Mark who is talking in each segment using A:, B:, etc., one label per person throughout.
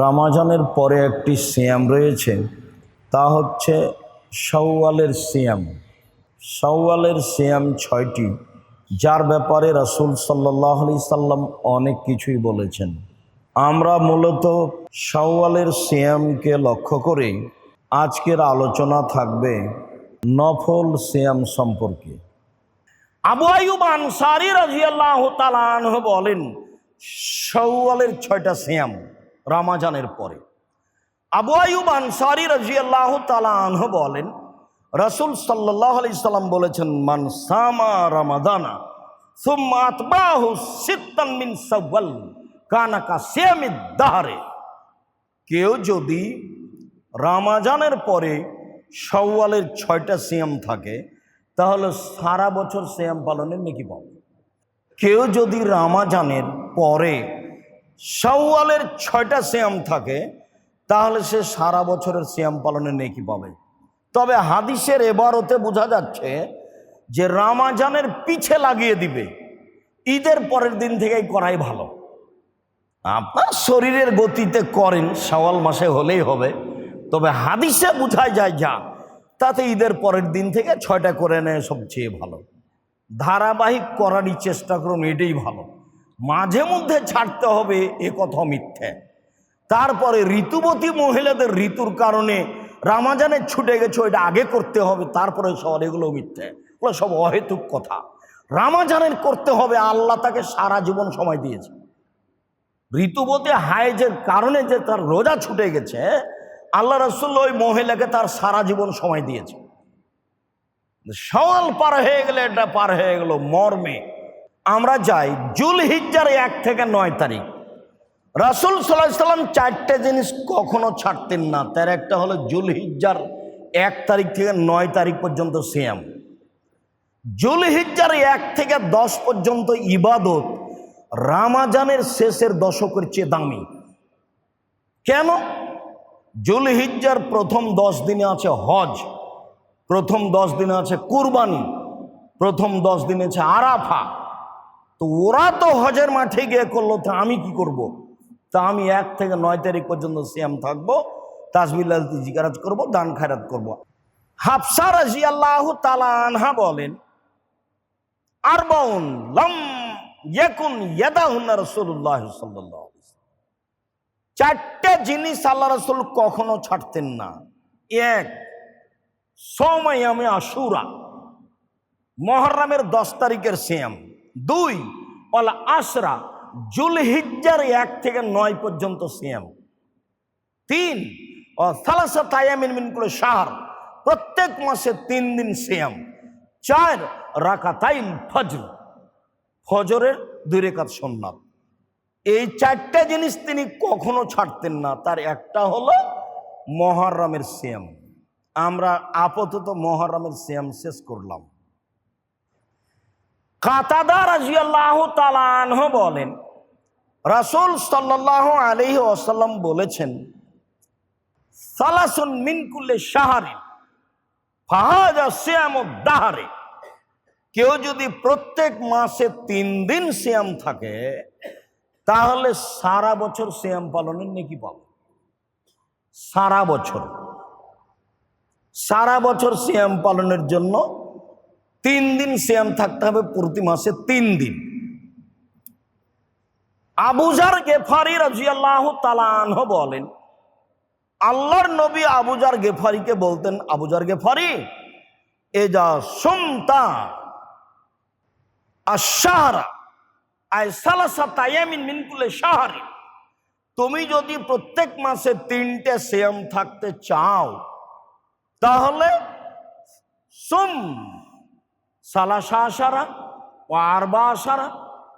A: রামাজানের পরে একটি সিয়াম রয়েছে, তা হচ্ছে সওয়ালের সিয়াম। সওয়ালের সিয়াম ছয়টি, যার ব্যাপারে রাসূল সাল্লাহ আলি সাল্লাম অনেক কিছুই বলেছেন। আমরা মূলত সওয়ালের সিয়ামকে লক্ষ্য করে আজকের আলোচনা থাকবে নফল সিয়াম সম্পর্কে। আবু আয়ুব আনসারি রাজিয়াল্লাহ তালাহ বলেন সওয়ালের ছয়টা সিয়াম। রামাজানের পরে। আবু আয়ুব আনসারি রাজিয়াল্লাহ তালাহ বলেন, রসুল সাল্লাহ আলি সাল্লাম বলেছেন, মান সামা রামাদানা, সুম্মা আতবাহু সিত্তান কানাকা সিয়ামিদ দাহারে। কেউ যদি রামাজানের পরে সওয়ালের ছয়টা সিয়াম থাকে, তাহলে সারা বছর সিয়াম পালনের নাকি পাবে। কেউ যদি রামাজানের পরে সওয়ালের ছয়টা সিয়াম থাকে, তাহলে সে সারা বছরের সিয়াম পালনের নেকি পাবে। তবে হাদিসের এবারতে বোঝা যাচ্ছে যে রামাজানের পিছে লাগিয়ে দিবে, ঈদের পরের দিন থেকেই করাই ভালো। আপনার শরীরের গতিতে করেন সওয়াল মাসে হলেই হবে, তবে হাদিসে বোঝাই যায় যা, তাতে ঈদের পরের দিন থেকে ছয়টা করে নেয় সবচেয়ে ভালো। ধারাবাহিক করারই চেষ্টা করুন, এটাই ভালো। মাঝে মধ্যে ছাড়তে হবে এ কথা মিথ্যে। তারপরে ঋতুবতী মহিলাদের ঋতুর কারণে রামাজানে ছুটে গেছে, ওইটা আগে করতে হবে, তারপরে সব এগুলো মিথ্যে। ওগুলো সব অহেতুক কথা। রামাজানের করতে হবে, আল্লাহ তাকে সারা জীবন সময় দিয়েছে। ঋতুবতী হায়েজের কারণে যে তার রোজা ছুটে গেছে, আল্লাহ রসুল ওই মহিলাকে তার সারা জীবন সময় দিয়েছে। সওয়াল পার হয়ে গেলে এটা পার হয়ে গেল মর্মে। আমরা যাই জুল হিজ্জার এক থেকে নয় তারিখ। রাসুল সাল্লাহ সাল্লাম চারটে জিনিস কখনো ছাড়তেন না। তার একটা হলো জুল হিজ্জার এক তারিখ থেকে নয় তারিখ পর্যন্ত সিয়াম। জুল হিজ্জার এক থেকে দশ পর্যন্ত ইবাদত রামাজানের শেষের দশকের চেয়ে দামি। কেন? জুল হিজ্জার প্রথম দশ দিনে আছে হজ, প্রথম দশ দিনে আছে কুরবানি, প্রথম দশ দিনে আছে আরাফা। তো ওরা তো হজের মাঠে গিয়ে করল, তা আমি কি করব। তা আমি এক থেকে নয় তারিখ পর্যন্ত সিয়াম থাকব তাজমিল্লাহ জিকারাজ করব, দান, খায়রাত করব। হাফসা রাজি আল্লাহ তালা আনহা বলেন, আরবাউন লম ইয়েকুন ইয়াদাহুন্না চারটে জিনিস আল্লাহ রসুল কখনো ছাড়তেন না এক সময় আমি আশুরা, মহরমের দশ তারিখের শ্যাম দুই অলা আশরা জুল হিজ্জার এক থেকে নয় পর্যন্ত শ্যাম তিন, ও সালাসা তায়ামিন মিনকুল শাহর, প্রত্যেক মাসে তিন দিন শ্যাম চার রাখা রাকাতাইল ফজর। ফজরের দুই রেখাত সন্ন্যাত এই চারটা জিনিস তিনি কখনো ছাড়তেন না, তার একটা হলো মহরমের শ্যাম আমরা আপাতত মহরমের শ্যাম শেষ করলাম। কাতাদা রাজিয়াল্লাহ তালানহ বলেন, রাসুল সাল্লাহ আলহি আসাল্লাম বলেছেন, সালাসুন মিনকুল্লে সাহারি ফাহাজা শ্যাম দাহারে, কেউ যদি প্রত্যেক মাসে তিন দিন শ্যাম থাকে, তাহলে সারা বছর শ্যাম পালনের নাকি পাবে। সারা বছর। সারা বছর শ্যাম পালনের জন্য তিন দিন শ্যাম থাকতে হবে প্রতি মাসে তিন দিন। আবুজার গেফারি রাজিয়াল্লাহ তালানহ বলেন, আল্লাহর নবী আবুজার গেফারিকে বলতেন আবুজার গেফারি এ যা সুমতা আশাহারা আয় সালাসা তায়ামিন মিনকুলে শাহারি, তুমি যদি প্রত্যেক মাসে তিনটে শ্যাম থাকতে চাও, তাহলে সুম সালাসা ও আরবা আসারা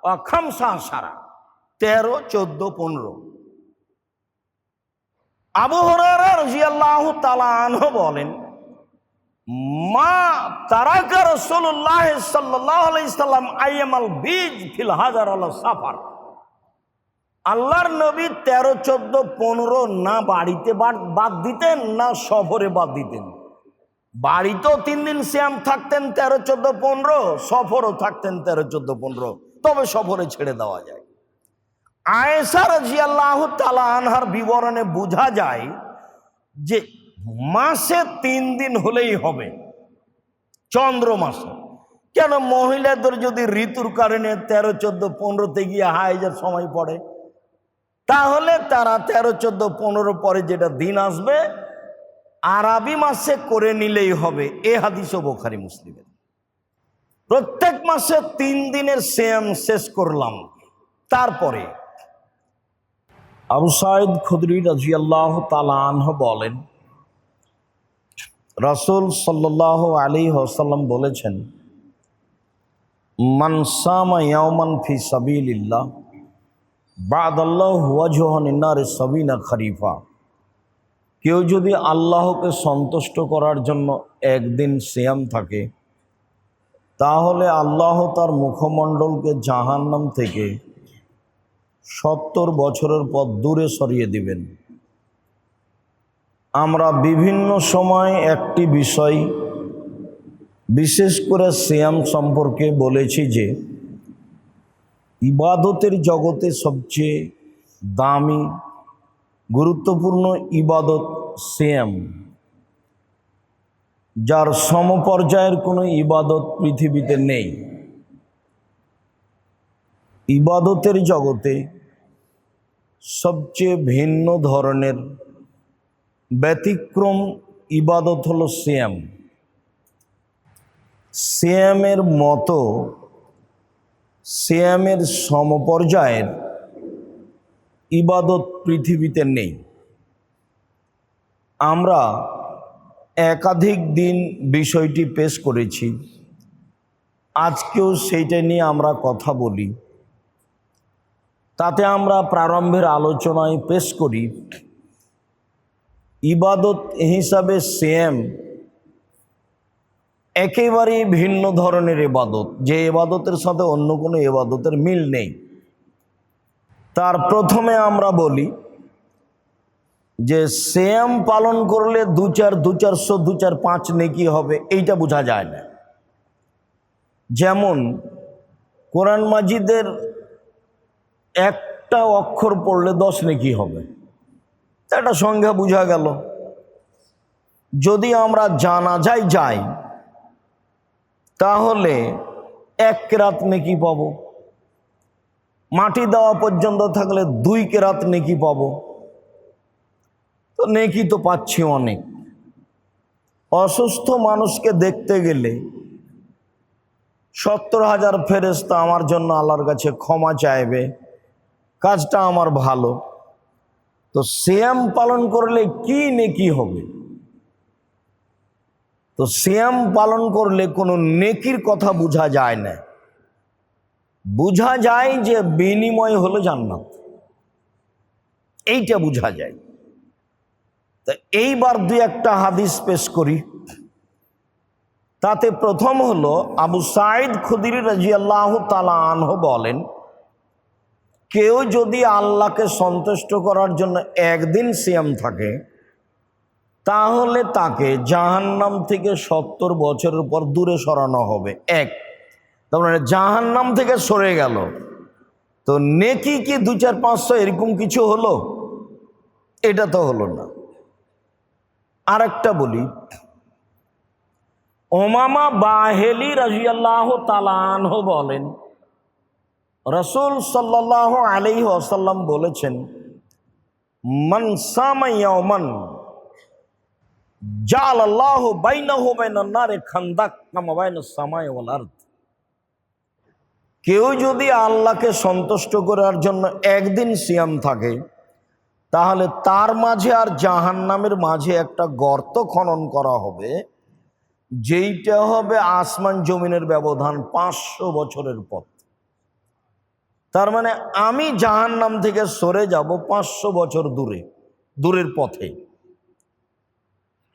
A: ও খামসা তেরো, চোদ্দ, পনেরো। আবু হরারা তালাহ বলেন, মা তারাকা রসুল্লাহ সাল্লাহ আলাইসাল্লাম আইয়ামাল বীজ ফিল হাজার আল সাফার। আল্লাহর নবী তেরো, চোদ্দ, পনেরো না বাড়িতে বাদ দিতেন, না সফরে বাদ দিতেন। বাড়িতেও তিন দিন শ্যাম থাকতেন তেরো, চোদ্দ, পনেরো, সফরও থাকতেন তেরো, চোদ্দ, পনেরো। তবে সফরে ছেড়ে দেওয়া যায়। আয়েসা রাজিয়াল্লাহ তালা আনহার বিবরণে বোঝা যায় যে মাসে তিন দিন হলেই হবে। চন্দ্র মাসে। কেন মহিলাদের যদি ঋতুর কারণে তেরো, চোদ্দ, পনেরোতে গিয়ে হাইজার সময় পড়ে, তাহলে তারা তেরো, চোদ্দ, পনেরো পরে যেটা দিন আসবে আরবি মাসে করে নিলেই হবে। এ হাদিসও বোখারি মুসলিমের। প্রত্যেক মাসে তিন দিনের সেম শেষ করলাম। তারপরে আবু সাইদ খুদরি রাজিয়াল্লাহ তালাহ বলেন, রাসূল সাল্লাহ আলী হাসাল্লাম বলেছেন মানসামা ইয়ামান ফি সাবিলিল্লাহ বাদ আল্লাহ হুয়াজহন ইন্নার সাবিনা খরিফা। কেউ যদি আল্লাহকে সন্তুষ্ট করার জন্য একদিন সিয়াম থাকে, তাহলে আল্লাহ তার মুখমণ্ডলকে জাহান্নাম থেকে সত্তর বছরের পর দূরে সরিয়ে দিবেন। আমরা বিভিন্ন সময় একটি বিষয় বিশেষ করে সিয়াম সম্পর্কে বলেছি যে, ইবাদতের জগতে সবচেয়ে দামি গুরুত্বপূর্ণ ইবাদত সিয়াম, যার সমপর্যায়ের কোনো ইবাদত পৃথিবীতে নেই। ইবাদতের জগতে সবচেয়ে ভিন্ন ধরনের ব্যতিক্রম ইবাদত হলো সিয়াম। সিয়ামের মতো সিয়ামের সমপর্যায়ের ইবাদত পৃথিবীতে নেই। আমরা একাধিক দিন বিষয়টি পেশ করেছি। আজকেও সেইটা নিয়ে আমরা কথা বলি। তাতে আমরা প্রারম্ভের আলোচনায় পেশ করি, ইবাদত হিসাবে সেম একেবারেই ভিন্ন ধরনের ইবাদত। যে ইবাদতের সাথে অন্য কোনো ইবাদতের মিল নেই। তার প্রথমে আমরা বলি যে সেম পালন করলে দু চার, দু চারশো, দু চার পাঁচ নেকি হবে, এইটা বোঝা যায় না। যেমন কোরআন মাজিদের একটা অক্ষর পড়লে দশ নেকি হবে। একটা সংখ্যা বোঝা গেল। যদি আমরা জানা যায়, যাই, তাহলে এক রাত নেকি পাব। মাটি দেওয়া পর্যন্ত থাকলে দুই কেরাত নেকি পাব। তো নেকি তো পাচ্ছি অনেক। অসুস্থ মানুষকে দেখতে গেলে সত্তর হাজার ফেরেস্তা আমার জন্য আল্লাহর কাছে ক্ষমা চাইবে। কাজটা আমার ভালো। তো শ্যাম পালন করলে কি নেকি হবে? তো শ্যাম পালন করলে কোনো নেকির কথা বোঝা যায় না। বোঝা যায় যে বিনিময় হলো জান্নাত। এইটা বোঝা যায়। তা এইবার দুই একটা হাদিস পেশ করি। তাতে প্রথম হলো, আবু সাইদ খুদির রাজিয়াল্লাহ তালা আনহ বলেন, কেউ যদি আল্লাহকে সন্তুষ্ট করার জন্য একদিন সিয়াম থাকে, তাহলে তাকে জাহান্নাম থেকে সত্তর বছরের পর দূরে সরানো হবে। এক। তার মানে জাহান্নাম থেকে সরে গেল। তো নেকি কি দু চার পাঁচশো এরকম কিছু হলো? এটা তো হলো না। আরেকটা বলি, ওমামা বাহেলি রাজিয়াল্লাহ তালানহ বলেন, রসুল সাল্লাহ আলি আসাল্লাম বলেছেন মনসামাইয়মন জাল আল্লাহ বাইনাহু বাইনান্নারে খান্দাক কামাবাইন সামায় ওয়াল আরদ। কেউ যদি আল্লাহকে সন্তুষ্ট করার জন্য একদিন সিয়াম থাকে, তাহলে তার মাঝে আর জাহান্নামের মাঝে একটা গর্ত খনন করা হবে, যেইটা হবে আসমান জমিনের ব্যবধান পাঁচশো বছরের পথ। তার মানে আমি জাহান্নাম থেকে সরে যাব পাঁচশো বছর দূরে, দূরের পথে।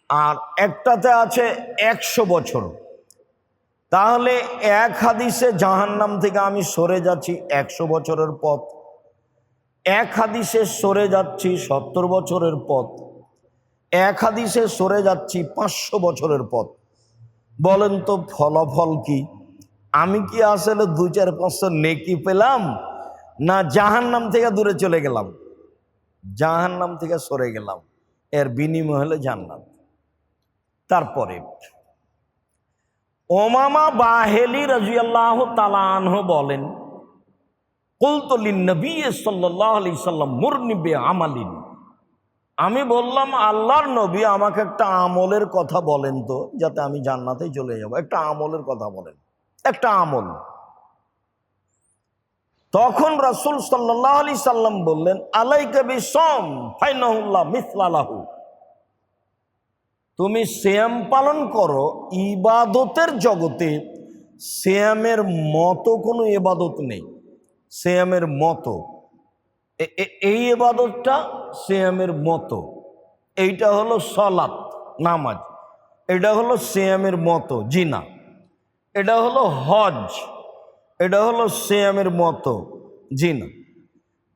A: আর একটাতে আছে একশো বছর। তাহলে এক হাদিসে জাহান্নাম থেকে আমি সরে যাচ্ছি একশো বছরের পথ। এক হাদিসে সরে যাচ্ছি সত্তর বছরের পথ। এক হাদিসে সরে যাচ্ছি পাঁচশো বছরের পথ। বলেন তো ফলাফল কি? আমি কি আসলে দু চার পাঁচশো নেকি পেলাম না জাহান্নাম থেকে দূরে চলে গেলাম? জাহান্নাম থেকে সরে গেলাম। এর বিনিময় হলে জান্নাত। তারপরে ওমামা বাহেলি রাজু রাজিয়াল্লাহ তালানহ বলেন কুলতলিন নবী সাল্লাহ আলি সাল্লাম মুরনিবে আমালিন আমি বললাম, আল্লাহর নবী আমাকে একটা আমলের কথা বলেন তো, যাতে আমি জান্নাতে চলে যাব। একটা আমলের কথা বলেন, একটা আমল। তখন রাসূল সাল্লাহ আলি সাল্লাম বললেন আলাই কবি সম ফাইনাহুল্লাহ মিসলালাহু তুমি শ্যাম পালন করো ইবাদতের জগতে, শ্যামের মতো কোনো এবাদত নেই। শ্যামের মতো। এই এবাদতটা শ্যামের মতো। এইটা হলো সলাত, নামাজ। এটা হলো শ্যামের মতো, জিনা। এটা হলো হজ। এটা হলো শ্যামের মতো, জিনা।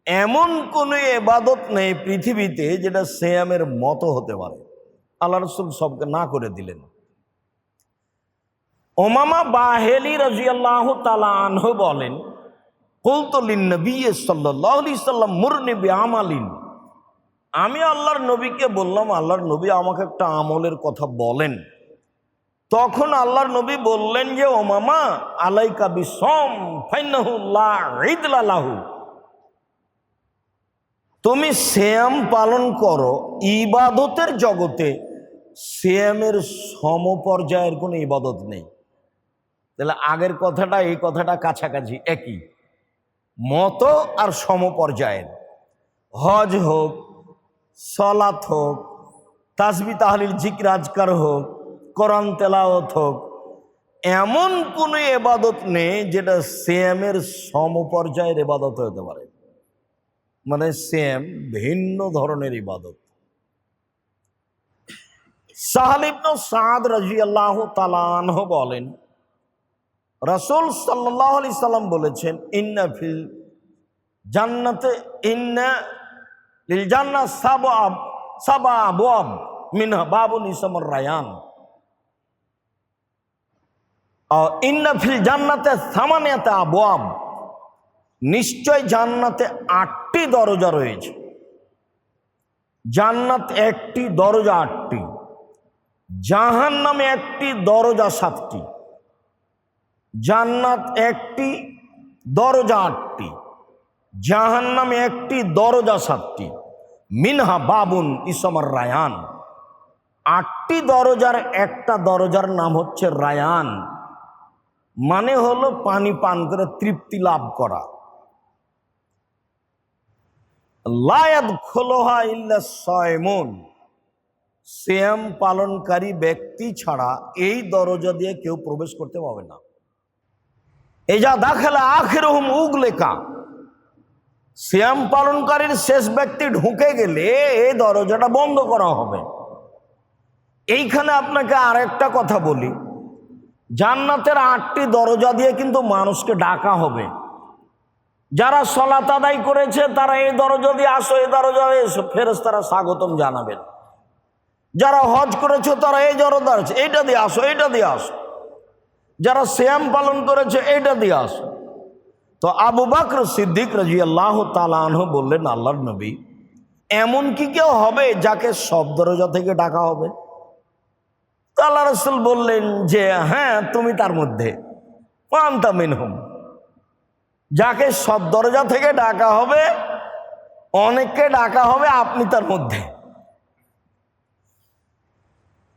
A: এমন কোনো এবাদত নেই পৃথিবীতে যেটা শ্যামের মতো হতে পারে। আল্লাহ রসুল সবকে না করে দিলেন। ওমামা বাহেলি রাজিয়াল্লাহ তালা আনহ বলেন কৌতলিন নবী সাল্লাম মুরনিবি আমালিন আমি আল্লাহর নবীকে বললাম, আল্লাহর নবী আমাকে একটা আমলের কথা বলেন। তখন আল্লাহর নবী বললেন যে ও মামা আলাইকা বিসম ঈদলালাহু তুমি শ্যাম পালন করো ইবাদতের জগতে শ্যামের সমপর্যায়ের কোনো ইবাদত নেই। তাহলে আগের কথাটা, এই কথাটা কাছাকাছি, একই। মতো আর সমপর্যায়ের। হজ হোক, সলাত হোক, তাসবি তাহলিল জিকির, আজকার হোক, কোরআন তেলাওত হোক, এমন কোনো এবাদত নেই যেটা শ্যামের সমপর্যায়ের এবাদত হতে পারে। মানে শ্যাম ভিন্ন ধরনের ইবাদত। সাহালিবন সাদ রাজি আল্লাহ তালানহ বলেন, রসুল সাল্লাহ আলি সাল্লাম বলেছেন, ইন্না ফিল জান্নাতে, ইন্না লিল জান্না সাবা সাবা আবওয়াব মিনহা বাবুল ইসমর রায়ান। ইন্না ফিল জান্নাতে সামানিয়াতে আবওয়াব নিশ্চয় জান্নাতে আটটি দরজা রয়েছে। জান্নাত একটি, দরজা আটটি। জাহান নামে একটি দরজা সাতটি, জান্নাত একটি, দরজা আটটি জাহান নামে একটি, দরজা সাতটি। মিনহা বাবুন ইসমর রায়ান। আটটি দরজার একটা দরজার নাম হচ্ছে রায়ান। মানে হলো পানি পান করে তৃপ্তি লাভ করা। লায়াদ খোলোহা ইল্লা সয়মন। শ্যাম পালনকারী ব্যক্তি ছাড়া এই দরজা দিয়ে কেউ প্রবেশ করতে পারবে না। এই যা দাখেলা আখের হুম উগলেকা। শ্যাম পালনকারীর শেষ ব্যক্তি ঢুকে গেলে এই দরজাটা বন্ধ করা হবে। এইখানে আপনাকে আরেকটা কথা বলি। জান্নাতের আটটি দরজা দিয়ে কিন্তু মানুষকে ডাকা হবে। যারা সলাত আদায় করেছে তারা এই দরজা দিয়ে আসো, এই দরজা এসো। ফেরস তারা স্বাগতম জানাবেন। যারা হজ করেছে, তারা এই দরজা আছে। এইটা দিয়ে আসো, এইটা দিয়ে আসো। যারা শ্যাম পালন করেছে, এইটা দিয়ে আসো। তো আবু বাকর সিদ্দিক রাজি আল্লাহ তালাহ বললেন, আল্লাহর নবী, এমন কি কেউ হবে যাকে সব দরজা থেকে ডাকা হবে? তো আল্লাহ রসুল বললেন যে হ্যাঁ তুমি তার মধ্যে। পান্তা যাকে সব দরজা থেকে ডাকা হবে, অনেককে ডাকা হবে, আপনি তার মধ্যে।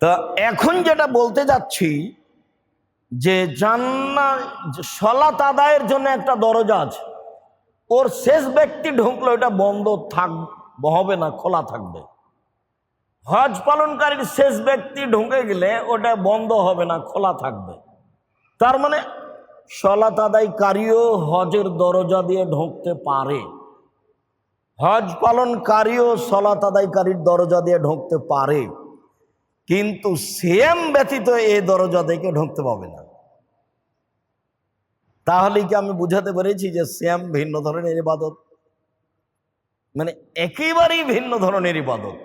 A: তা এখন যেটা বলতে যাচ্ছি, যে জান্না সলাত আদায়ের জন্য একটা দরজা আছে। ওর শেষ ব্যক্তি ঢুকলো, এটা বন্ধ থাক, হবে না, খোলা থাকবে। হজ পালনকারীর শেষ ব্যক্তি ঢুকে গেলে ওটা বন্ধ হবে না, খোলা থাকবে। তার মানে সলাত আদায়কারীও হজের দরজা দিয়ে ঢুকতে পারে। হজ পালনকারীও সলাত আদায়কারীর দরজা দিয়ে ঢুকতে পারে। কিন্তু সেম ব্যতীত এই দরজা থেকে ঢুকতে পাবে না। তাহলে কি আমি বুঝাতে পেরেছি যে শ্যাম ভিন্ন ধরনের ইবাদত? মানে একেবারেই ভিন্ন ধরনের ইবাদত।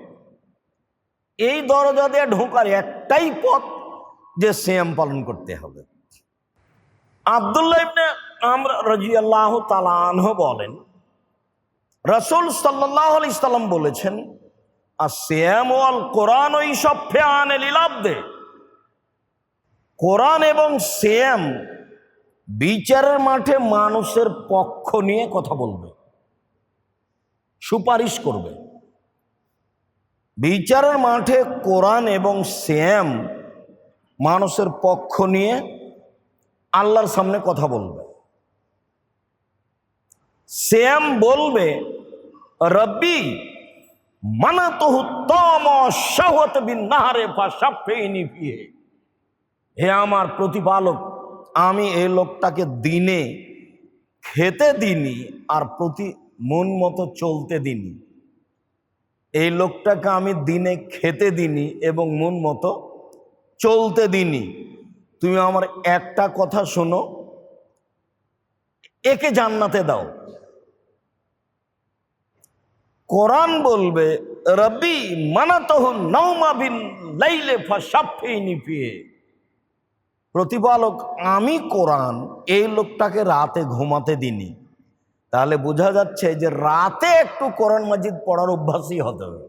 A: এই দরজা দিয়ে ঢোকার একটাই পথ যে শ্যাম পালন করতে হবে। আবদুল্লাহ ইবনে আমরা রাজিয়াল্লাহ তালানহ বলেন, রসুল সাল্লাহ আলি সাল্লাম বলেছেন আর শ্যাম ওয়াল কোরআন ওই সব ফেয়ান লীলাব্দে। কোরআন এবং শ্যাম বিচারের মাঠে মানুষের পক্ষ নিয়ে কথা বলবে, সুপারিশ করবে। বিচারের মাঠে কোরআন এবং শ্যাম মানুষের পক্ষ নিয়ে আল্লাহর সামনে কথা বলবে। শ্যাম বলবে, রব্বি হে আমার প্রতিপালক, আমি এই লোকটাকে দিনে খেতে দিনি আর প্রতি মন মতো চলতে দিনি এই লোকটাকে আমি দিনে খেতে দিনি এবং মন মতো চলতে দিনি তুমি আমার একটা কথা শোনো, একে জান্নাতে দাও। কোরআন বলবে রবি মানাতহ নৌমা বিন লাইলে ফিয়ে প্রতিপালক, আমি কোরআন এই লোকটাকে রাতে ঘুমাতে দিনি তাহলে বোঝা যাচ্ছে যে রাতে একটু কোরআন মাজিদ পড়ার অভ্যাসই হতে হবে।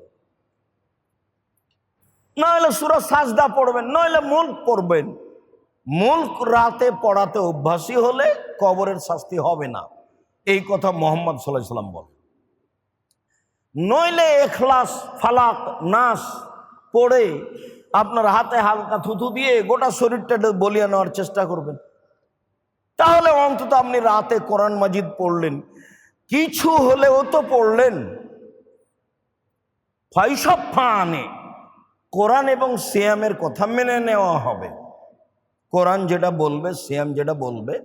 A: নইলে সুরা সাজদা পড়বেন নইলে মুল্ক পড়বেন। মুল্ক রাতে পড়াতে অভ্যাসী হলে কবরের শাস্তি হবে না। এই কথা মোহাম্মদ সাল্লাহ সাল্লাম বলে নইলে এখলাস, ফালাক নাস পড়ে আপনার হাতে হালকা থুথু দিয়ে গোটা শরীরটা বলিয়ে নেওয়ার চেষ্টা করবেন। তাহলে অন্তত আপনি রাতে কোরআন মাজিদ পড়লেন। কিছু হলেও তো পড়লেন। ফাইসব ফানে। কোরআন এবং সিয়ামের কথা মেনে নেওয়া হবে। কোরআন যেটা বলবে, সিয়াম যেটা বলবে,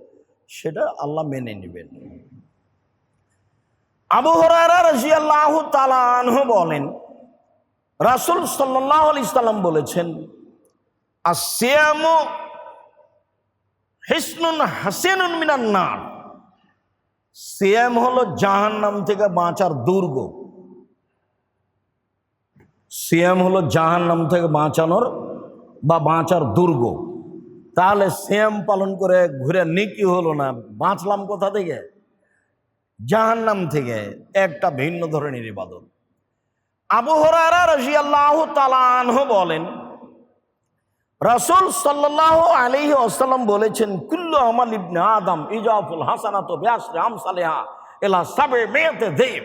A: সেটা আল্লাহ মেনে নেবেন। আবু হরারা রাজিয়াল্লাহ তালাহ বলেন, রাসুল সাল্লাহ আলি সাল্লাম বলেছেন আসিয়াম হিসনুন হাসিনুন মিনান নার। সিয়াম হলো জাহান্নাম থেকে বাঁচার দুর্গ। সিয়াম হলো জাহান্নাম থেকে বাঁচানোর বা বাঁচার দুর্গ। তাহলে শ্যাম পালন করে ঘুরে নিকি হলো না, বাঁচলাম কোথা থেকে? জাহান্নাম থেকে একটা ভিন্ন ধরনের ইবাদত। আবু হরারা রাজিয়াল্লাহ তালাহ বলেন, রাসুল সাল্লাহ আলিহি আসাল্লাম বলেছেন, কুল্লু আমাল ইবনে আদম ইজাফুল হাসানাত ব্যাসরে আমসালেহা এলা সাবে মেয়েতে দেব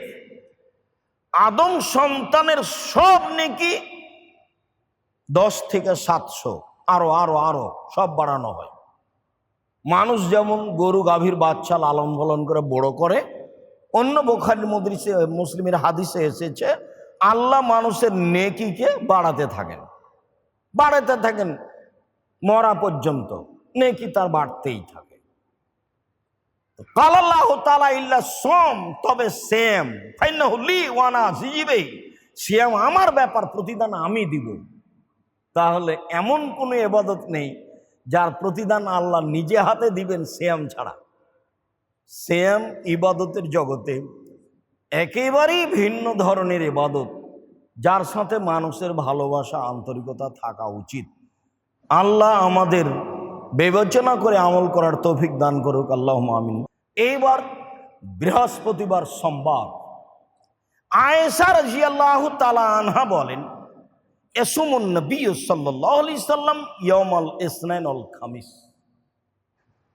A: আদম সন্তানের সব নাকি দশ থেকে সাতশো, আরও আরও আরও সব বাড়ানো হয়। মানুষ যেমন গরু, গাভীর বাচ্চা লালন পালন করে, বড় করে অন্য বোখারির মদ্রিসে, মুসলিমের হাদিসে এসেছে, আল্লাহ মানুষের নেকিকে বাড়াতে থাকেন। বাড়াতে থাকেন মরা পর্যন্ত, নেকি তার বাড়তেই থাকে। কালাল্লাহ তালা ইল্লা সোম, তবে সেম। ফাইনাহুলি ওয়ানা জিবে শ্যাম আমার ব্যাপার প্রতিদান আমি দিব। তাহলে এমন কোনো এবাদত নেই, যার প্রতিদান আল্লাহ নিজে হাতে দিবেন শ্যাম ছাড়া। শ্যাম ইবাদতের জগতে একেবারেই ভিন্ন ধরনের ইবাদত, যার সাথে মানুষের ভালোবাসা, আন্তরিকতা থাকা উচিত। আল্লাহ আমাদের বিবেচনা করে আমল করার তৌফিক দান করুক আল্লাহ মামিন এইবার বৃহস্পতিবার সোমবার। আয়েসার জিয়াল্লাহ তালা আনহা বলেন, এসমুন নবী সাল্লাম ইয়মাল ইসনাইন অল খামিস।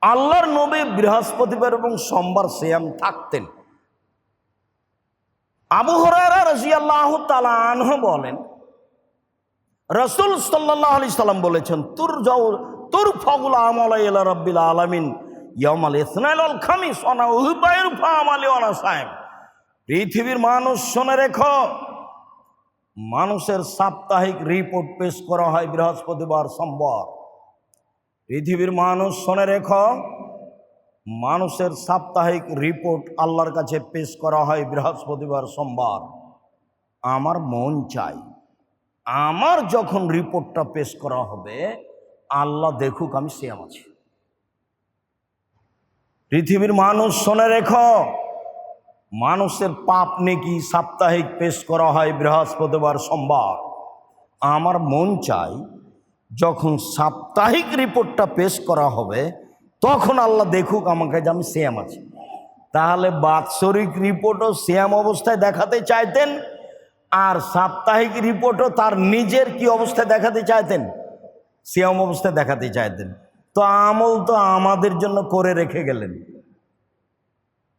A: আল্লাহর নবী বৃহস্পতিবার এবং সোমবার সিয়াম থাকতেন। আবু হরারা রাজিয়াল্লাহ তালাহ বলেন, রসুল সাল্লাহ আলি সাল্লাম বলেছেন তুর যাও তুর ফগুল আমল এলা রব্বিল আলমিন ইয়মাল ইসনাইল খামিস অনা উহুবায়ুর ফা আমালি অনা সাহেব, পৃথিবীর মানুষ শুনে রেখো, মানুষের সাপ্তাহিক রিপোর্ট পেশ করা হয় বৃহস্পতিবার, সোমবার। পৃথিবীর মানুষ শোনে রেখ, মানুষের সাপ্তাহিক রিপোর্ট আল্লাহর কাছে পেশ করা হয় বৃহস্পতিবার সোমবার। আমার মন চাই, আমার যখন রিপোর্টটা পেশ করা হবে, আল্লাহ দেখুক আমি শ্যাম আছি। পৃথিবীর মানুষ শোনে রেখ, মানুষের পাপ নেকি সাপ্তাহিক পেশ করা হয় বৃহস্পতিবার সোমবার। আমার মন চাই যখন সাপ্তাহিক রিপোর্টটা পেশ করা হবে, তখন আল্লাহ দেখুক আমাকে যে আমি সেম আছি। তাহলে বাৎসরিক রিপোর্টও শ্যাম অবস্থায় দেখাতে চাইতেন, আর সাপ্তাহিক রিপোর্টও তার নিজের কি অবস্থায় দেখাতে চাইতেন? শ্যাম অবস্থায় দেখাতে চাইতেন। তো আমল তো আমাদের জন্য করে রেখে গেলেন।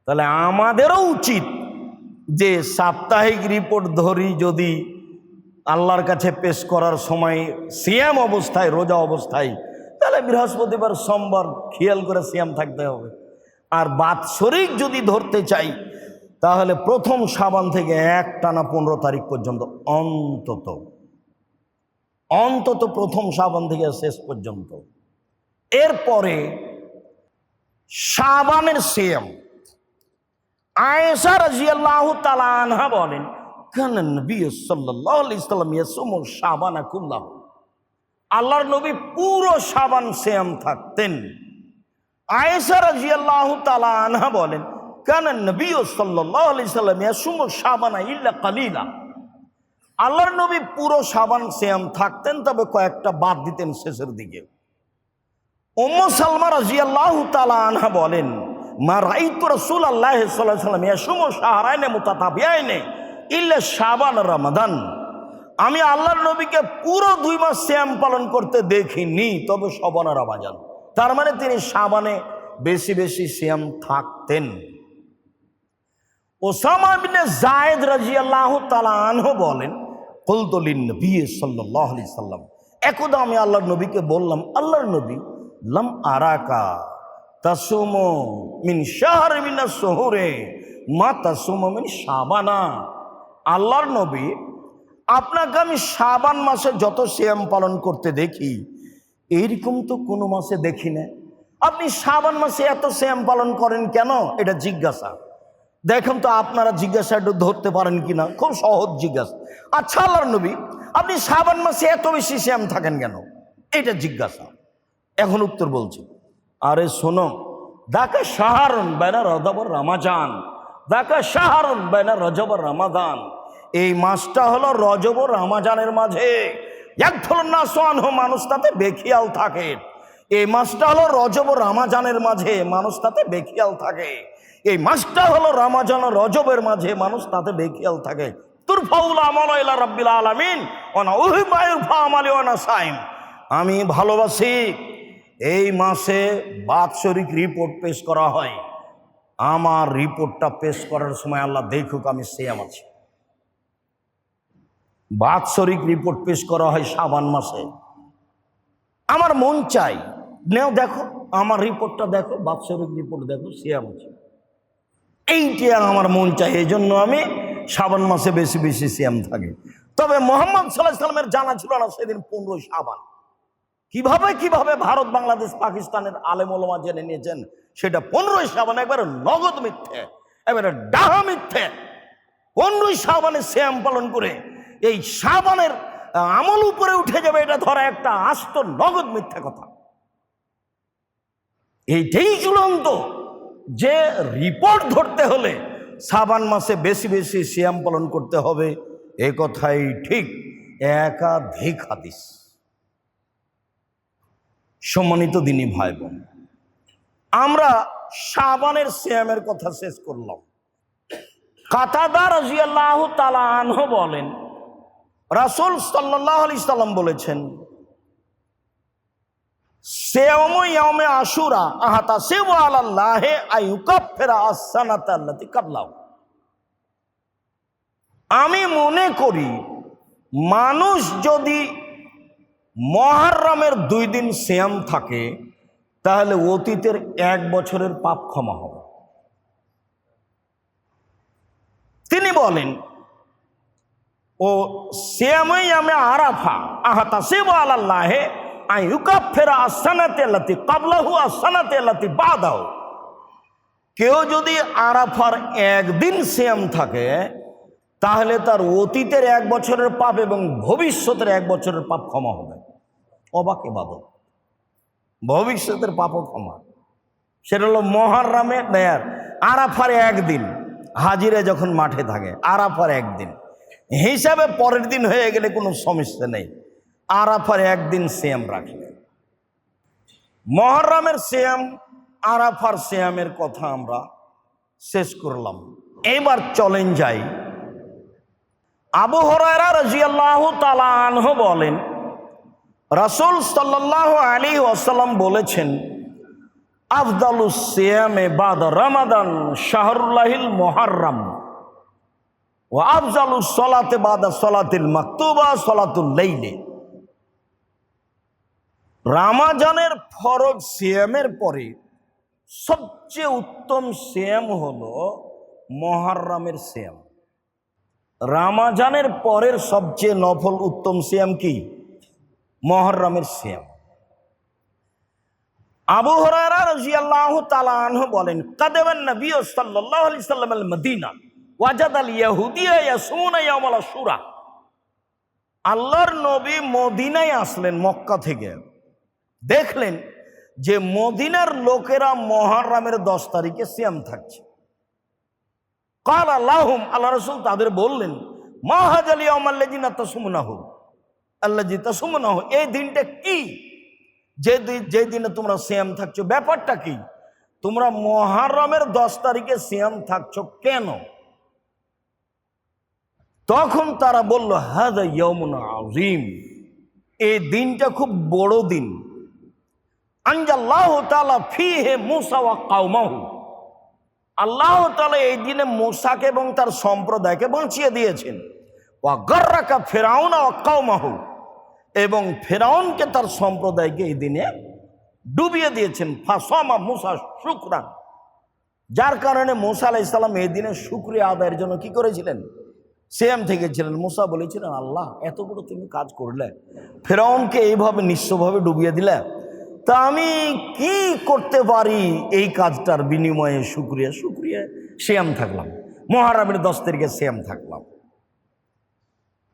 A: তাহলে আমাদেরও উচিত যে সাপ্তাহিক রিপোর্ট ধরি যদি আল্লাহর কাছে পেশ করার সময় সিয়াম অবস্থায়, রোজা অবস্থায়, তাহলে বৃহস্পতিবার, সোমবার খেয়াল করে সিয়াম থাকতে হবে। আর বাৎসরিক যদি ধরতে চাই, তাহলে প্রথম সাবান থেকে এক টানা পনেরো তারিখ পর্যন্ত, অন্তত অন্তত প্রথম সাবান থেকে শেষ পর্যন্ত। এরপরে সাবানের সিয়াম। আয়েশা রাজিয়াল্লাহু তাআলা আনহা বলেন কান নবী সাল্লাল্লাহু আলাইহি শাবানা কুল্লাহ। আল্লাহর নবী পুরো সাবান সিয়াম থাকতেন। আয়েশা রাজিয়াল্লাহু তাআলা আনহা বলেন কান নবী সাল্লাল্লাহু আলাইহি সাল্লাম ইয়াসুমু শাবানা ইল্লা কালিলা। আল্লাহর নবী পুরো শাবান সিয়াম থাকতেন, তবে কয়েকটা বাদ দিতেন শেষের দিকে। ওম্ম সালমা রাজিয়াল্লাহু তাআলা আনহা বলেন, মা রাইতু রাসূল আল্লাহ সাল্লাল্লাহু আলাইহি সাল্লাম ইয়াসুমু শাহরাইনে মুতাতাবিয়াইনে ইল্লা শাবান রমাদান। আমি আল্লাহর নবীকে পুরো দুই মাস শ্যাম পালন করতে দেখিনি, তবে শবানা রমাজান তার মানে তিনি সাবানে বেশি বেশি শ্যাম থাকতেন। ওসামা বিনে জায়েদ রাজিয়াল্লাহু তাআলা আনহু বলেন কুলতুলিন নবী সাল্লাল্লাহু সাল্লাম। একদা আমি আল্লাহর নবীকে বললাম, আল্লাহর নবী, লাম আরাকা তাসুমু মিন শাহর মিনা শহরে মা তাসুমু মিন শাবানা। আল্লাহর নবী, আপনাকে আমি শাবান মাসে যত শ্যাম পালন করতে দেখি, এইরকম তো কোনো মাসে দেখি না। আপনি শাবান মাসে এত শ্যাম পালন করেন কেন? এটা জিজ্ঞাসা। দেখেন তো আপনারা জিজ্ঞাসা একটু ধরতে পারেন কিনা? খুব সহজ জিজ্ঞাসা। আচ্ছা আল্লাহর নবী, আপনি শাবান মাসে এত বেশি শ্যাম থাকেন কেন? এটা জিজ্ঞাসা। এখন উত্তর বলছি। আরে শোনো দাকা সাহারন বেনা রজবর রামাজান। দাকা সাহারন বেনা রজবর রামাদান। এই মাসটা হলো রজব রামাজানের মাঝে। এক ধরনের না সোয়ান মানুষ তাতে বেখিয়াল থাকে। এই মাসটা হলো রজব রামাজানের মাঝে, মানুষ তাতে বেখিয়াল থাকে। এই মাসটা হলো রামাজান রজবের মাঝে, মানুষ তাতে বেখিয়াল থাকে। আমি ভালোবাসি, এই মাসে বাৎসরিক রিপোর্ট পেশ করা হয়। আমার রিপোর্টটা পেশ করার সময় আল্লাহ দেখুক আমি সেয়াম আছি। বাৎসরিক রিপোর্ট পেশ করা হয় সাবান মাসে। আমার মন চাই। নেও দেখো, আমার রিপোর্টটা দেখো, বাৎসরিক রিপোর্ট দেখো, সিয়াম আছে। এইটি আমার মন চাই এই জন্য আমি সাবান মাসে বেশি বেশি সিয়াম থাকি। তবে মোহাম্মদ সাল্লাহ সাল্লামের জানা ছিল না সেদিন পনেরোই সাবান কীভাবে কীভাবে ভারত, বাংলাদেশ, পাকিস্তানের আলেম ওলমা জেনে নিয়েছেন? সেটা পনেরোই সাবান একবারে নগদ মিথ্যে এবারে ডাহা মিথ্যে। পনেরোই সাবানে শ্যাম পালন করে এই সাবানের আমল উপরে উঠে যাবে এটা ধরা একটা আস্ত নগদ মিথ্যা কথা। এইটাই চূড়ান্ত। যে রিপোর্ট ধরতে হলে সাবান মাসে বেশি বেশি শ্যাম পালন করতে হবে, এ কথাই ঠিক, একাধিক হাদিস। সম্মানিত দিনী ভাই বোন আমরা সাবানের শ্যামের কথা শেষ করলাম। কাতাদার রাজিয়াল্লাহ তালা আনহ বলেন, রাসুল সাল্লাহ আলি সাল্লাম বলেছেন ইয়ামে আশুরা আহাতা সেব আলাল্লাহে আইউকাফেরা আসানাত আল্লাতি কাবলাও আমি মনে করি, মানুষ যদি মহারামের দুই দিন শ্যাম থাকে তাহলে অতীতের এক বছরের পাপ ক্ষমা হবে। তিনি বলেন, ও শ্যামই আমি আরাফা, আহাতা সেব আল্লাহে আইউকাফেরা আসানাতে আল্লাতি কাবলাহু আসানাতে আল্লাতি বাদাও কেউ যদি আরাফার একদিন শ্যাম থাকে, তাহলে তার অতীতের এক বছরের পাপ এবং ভবিষ্যতের এক বছরের পাপ ক্ষমা হবে। অবাকে বাদক ভবিষ্যতের পাপও ক্ষমা। সেটা হলো মহারামে নেয়ার আরাফার একদিন, হাজিরে যখন মাঠে থাকে, আরাফার একদিন। হিসাবে পরের দিন হয়ে গেলে কোনো সমস্যা নেই। আরাফার একদিন শ্যাম রাখলে। মহরমের শ্যাম আরাফার শ্যামের কথা আমরা শেষ করলাম। এবার চলেন যাই। আবু হরায়রা রাজিয়াল্লাহ তালাহ বলেন রাসূল সাল্লাল্লাহু আলী ওয়াসাল্লাম বলেছেন, আফদালু সিয়ামে বাদ রমাদান শাহরুল্লাহিল মোহাররম ও আফজালু সলাতে বাদা সলাতিল মাকতুবা সলাতুল লাইলে। রামাজানের ফরজ সিয়ামের পরে সবচেয়ে উত্তম সিয়াম হলো মহারামের সিয়াম। রামাজানের পরের সবচেয়ে নফল উত্তম সিয়াম কি? মহরমের সিয়াম আবু হরারা রাদিয়াল্লাহু তাআলা বলেন, কাদাবান নবী সাল্লাল্লাহু আলাইহি সাল্লাম আল মদিনা, ওয়াজাদ আল ইয়াহুদিয়া ইয়াসুনা ইয়াউমাল আশুরা। আল্লাহর নবী মদিনায় আসলেন, মক্কা থেকে। দেখলেন যে মদিনার লোকেরা মহারামের দশ তারিখে সিয়াম থাকছে। কাল আল্লাহম, আল্লাহ রসুল তাদের বললেন মাহাজ আলী আমাল্লাজিনা তসুমনাহ? আল্লাহ তসুমনাহ এই দিনটা কি? যে যে দিনে তোমরা সিয়াম থাকছো, ব্যাপারটা কি? তোমরা মহারমের দশ তারিখে সিয়াম থাকছো কেন? তখন তারা বলল ইয়মুন আজিম এই দিনটা খুব বড় দিন। তালা ফি হে ওয়া আল্লাহ তালা এই দিনে মোসাকে এবং তার সম্প্রদায়কে বাঁচিয়ে দিয়েছেন। ওয়া গর্রাকা ফেরাউন ও কাউমাহু এবং ফেরাউনকে তার সম্প্রদায়কে এই দিনে ডুবিয়ে দিয়েছেন। ফাসমা মুসা শুক্রান। যার কারণে মুসা আলাহ ইসলাম এই দিনে শুক্রিয়া আদায়ের জন্য কি করেছিলেন? সেম থেকেছিলেন মুসা বলেছিলেন, আল্লাহ, এত বড় তুমি কাজ করলে, ফেরাউনকে এইভাবে নিঃস্বভাবে ডুবিয়ে দিলে, তা আমি কি করতে পারি? এই কাজটার বিনিময়ে শুক্রিয়া শুক্রিয়া শ্যাম থাকলাম। মহারামের দশ তারিখে শ্যাম থাকলাম।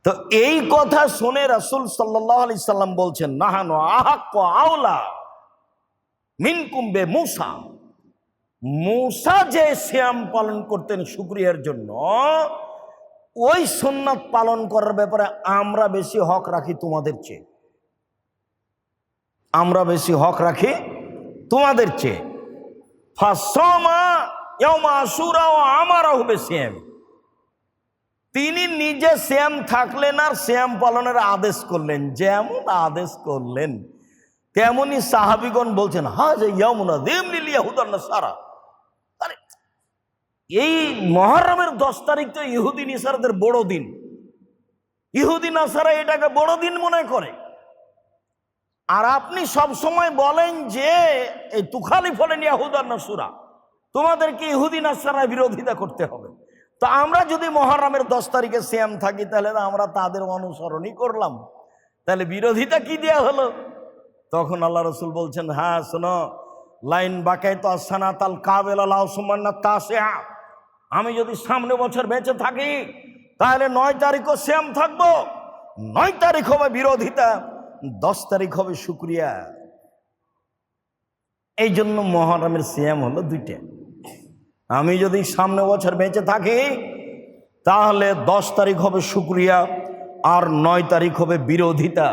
A: তো এই কথা শুনে রাসুল সাল্লাহ আলি সাল্লাম বলছেন, নাহানো আহাক্ক আওলা মিনকুম্বে মুসা। মুসা যে শ্যাম পালন করতেন শুক্রিয়ার জন্য, ওই সুন্নাত পালন করার ব্যাপারে আমরা বেশি হক রাখি তোমাদের চেয়ে। আমরা বেশি হক রাখি তোমাদের চেয়ে। ফাসমা ইয়াউমা আশুরা ও আমারও হবে শ্যাম তিনি নিজে শ্যাম থাকলেন আর শ্যাম পালনের আদেশ করলেন। যেমন আদেশ করলেন, তেমনি সাহাবিগণ বলছেন হা যে ইয়মুনা দেম লিলিয়াহুদান সারা আরে, এই মহরমের দশ তারিখ তো ইহুদি নিসারদের বড় দিন। ইহুদি নাসারা এটাকে বড় দিন মনে করে। আর আপনি সব সময় বলেন যে, এই তুখালি ফলেন ইয়াহুদার নাসুরা। তোমাদেরকে ইহুদি নাসারা বিরোধিতা করতে হবে। তো আমরা যদি মহারামের দশ তারিখে শ্যাম থাকি, তাহলে আমরা তাদের অনুসরণই করলাম। তাহলে বিরোধিতা কি দেয়া হলো? তখন আল্লাহ রসুল বলছেন হ্যাঁ শোনো, লাইন বাকাই তো আসানা তাল কাবেল আল্লাহ সুমান্না আমি যদি সামনে বছর বেঁচে থাকি, তাহলে নয় তারিখও শ্যাম থাকব। নয় তারিখ হবে বিরোধিতা, দশ তারিখ হবে শুক্রিয়া। এই জন্য মহরমের শ্যাম হলো দুইটা। আমি যদি সামনে বছর বেঁচে থাকি, তাহলে দশ তারিখ হবে শুক্রিয়া আর নয় তারিখ হবে বিরোধিতা।